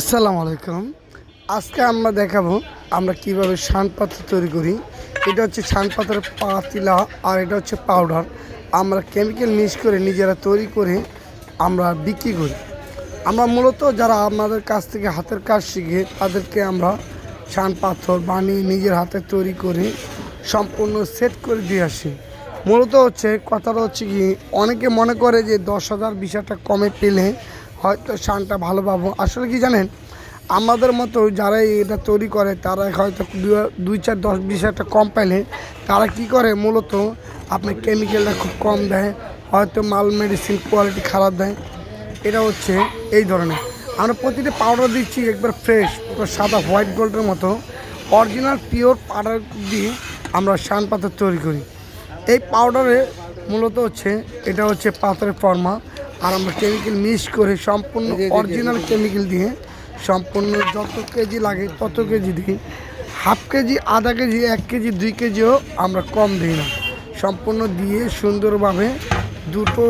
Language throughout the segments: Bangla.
আসসালামু আলাইকুম। আজকে আমরা দেখাবো আমরা কীভাবে শান পাথর তৈরি করি। এটা হচ্ছে শান পাথরের পাতিলা আর এটা হচ্ছে পাউডার। আমরা কেমিক্যাল মিক্স করে নিজেরা তৈরি করে আমরা বিক্রি করি। আমরা মূলত যারা আমাদের কাছ থেকে হাতের কাজ শিখে তাদেরকে আমরা শান পাথর বানিয়ে নিজের হাতে তৈরি করে সম্পূর্ণ সেট করে দিয়ে আসি। মূলত হচ্ছে কথাটা হচ্ছে কি, অনেকে মনে করে যে দশ হাজার, বিশ হাজার কমে পেলে হয়তো শানটা ভালো পাবো। আসলে কি জানেন? আমাদের মতো যারা এটা তৈরি করে, তারা হয়তো দুই চার দশ বিশ টাকা কম পাইলে, তারা কি করে মূলত আপনার কেমিক্যালটা খুব কম দেয়, হয়তো মাল মেডিসিন কোয়ালিটি খারাপ দেয়। এটা হচ্ছে এই ধরনের। আমরা প্রতিটা পাউডার দিচ্ছি একবার ফ্রেশ সাদা হোয়াইট গোল্ডের মতো। অরিজিনাল পিওর পাউডার দিয়ে আমরা শান পাথর তৈরি করি। এই পাউডারে মূলত হচ্ছে, এটা হচ্ছে পাথরের ফর্মা আর আমরা কেমিক্যাল মিক্স করে সম্পূর্ণ অরিজিনাল কেমিক্যাল দিয়ে সম্পূর্ণ যত কেজি লাগে তত কেজি দিই। হাফ কেজি আধা কেজি এক কেজি দুই কেজিও আমরা কম দিই না। সম্পূর্ণ দিয়ে সুন্দরভাবে দুটো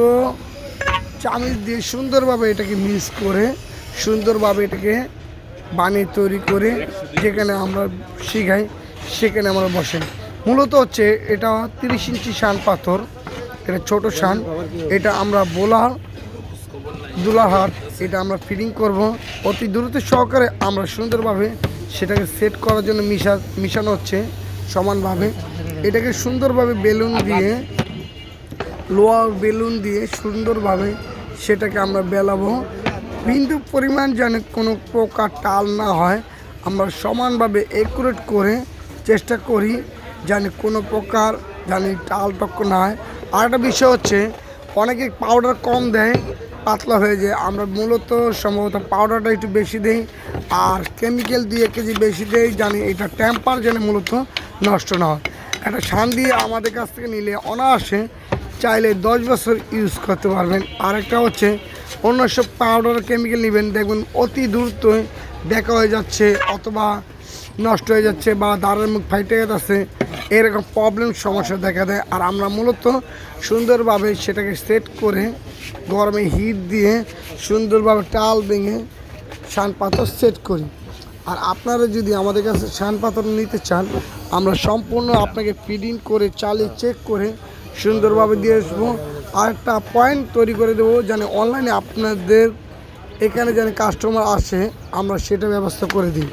চামিচ দিয়ে সুন্দরভাবে এটাকে মিক্স করে সুন্দরভাবে এটাকে বানিয়ে তৈরি করে যেখানে আমরা শিখাই সেখানে আমরা বসে মূলত হচ্ছে এটা তিরিশ ইঞ্চি শান পাথর এটা ছোট শান। এটা আমরা বোলা দুলাহাট এটা আমরা ফিটিং করব। অতি দ্রুত সহকারে আমরা সুন্দরভাবে সেটাকে সেট করার জন্য মিশা, মিশানো হচ্ছে সমানভাবে। এটাকে সুন্দরভাবে বেলুন দিয়ে লোহা বেলুন দিয়ে সুন্দরভাবে সেটাকে আমরা বেলাবো। বিন্দু পরিমাণ যেন কোনো প্রকার টাল না হয়, আমরা সমানভাবে একুরেট করে চেষ্টা করি যেন কোনো প্রকার জানি টাল টক্ক না হয়। আর একটা বিষয় হচ্ছে, অনেকে পাউডার কম দেয় পাতলা হয়ে যায়। আমরা মূলত সম্ভবত পাউডারটা একটু বেশি দিই, আর কেমিক্যাল দিয়ে কেজি বেশি দেই জানি এটা টেম্পার যেন মূলত নষ্ট না হয়। একটা শান দিয়ে আমাদের কাছ থেকে নিলে অনায়াসে চাইলে দশ বছর ইউজ করতে পারবেন। আরেকটা হচ্ছে অন্য সব পাউডার কেমিক্যাল নেবেন দেখবেন অতি দ্রুত দেখা হয়ে যাচ্ছে অথবা নষ্ট হয়ে যাচ্ছে বা দাঁড়ের মুখ ফাইটে যাচ্ছে এরকম প্রবলেম সমস্যা দেখা দেয়। আর আমরা মূলত সুন্দরভাবে সেটাকে সেট করে গরমে হিট দিয়ে সুন্দরভাবে টাল ভেঙে শান পাথর সেট করি। আর আপনারা যদি আমাদের কাছে শান পাথর নিতে চান, আমরা সম্পূর্ণ আপনাকে ফিডিং করে, চালিয়ে চেক করে সুন্দরভাবে দিয়ে আসব। আর একটা পয়েন্ট তৈরি করে দেবো যেন অনলাইনে আপনাদের এখানে যেন কাস্টমার আসে, আমরা সেটা ব্যবস্থা করে দিই।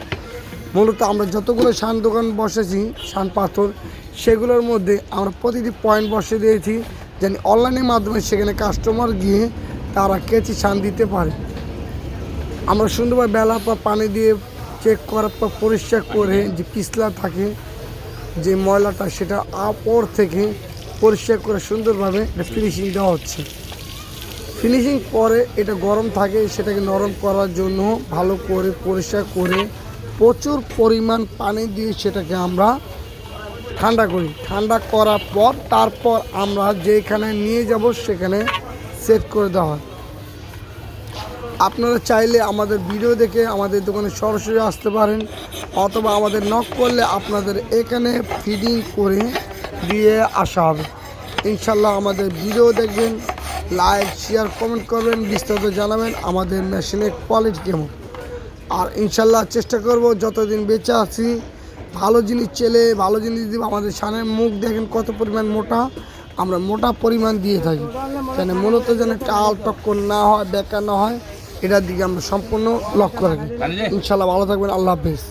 মূলত আমরা যতগুলো শান দোকান বসেছি, শান পাথর, সেগুলোর মধ্যে আমরা প্রতিটি পয়েন্ট বসে দিয়েছি যেন অনলাইনের মাধ্যমে সেখানে কাস্টমার গিয়ে তারা কেচি শান দিতে পারে। আমরা সুন্দরভাবে বেলা পর পানি দিয়ে চেক করার পর পরিষ্কার করে যে পিছলা থাকে, যে ময়লাটা সেটা আপর থেকে পরিষ্কার করে সুন্দরভাবে এটা ফিনিশিং দেওয়া হচ্ছে। ফিনিশিং পরে এটা গরম থাকে, সেটাকে নরম করার জন্য ভালো করে পরিষ্কার করে প্রচুর পরিমাণ পানি দিয়ে সেটাকে আমরা ঠান্ডা করি। ঠান্ডা করার পর তারপর আমরা যেখানে নিয়ে যাব সেখানে সেট করে দেওয়া হয়। আপনারা চাইলে আমাদের ভিডিও দেখে আমাদের দোকানে সরাসরি আসতে পারেন, অথবা আমাদের নক করলে আপনাদের এখানে ফিডিং করে দিয়ে আসা হবে। ইনশাল্লাহ আমাদের ভিডিও দেখবেন লাইক শেয়ার কমেন্ট করবেন, বিস্তারিত জানাবেন, আমাদের মেশিনের কোয়ালিটি কেমন। আর ইনশাল্লাহ চেষ্টা করব যতদিন বেঁচে আছি ভালো জিনিস চেলে ভালো জিনিস দিব। আমাদের সানের মুখ দেখেন কত পরিমাণ মোটা। আমরা মোটা পরিমাণ দিয়ে থাকি। কেন মূলত যেন টাল টক্কর না হয় বেকার না হয় এটার দিকে আমরা সম্পূর্ণ লক্ষ্য রাখি। ইনশাল্লাহ ভালো থাকবেন। আল্লাহ হাফেজ।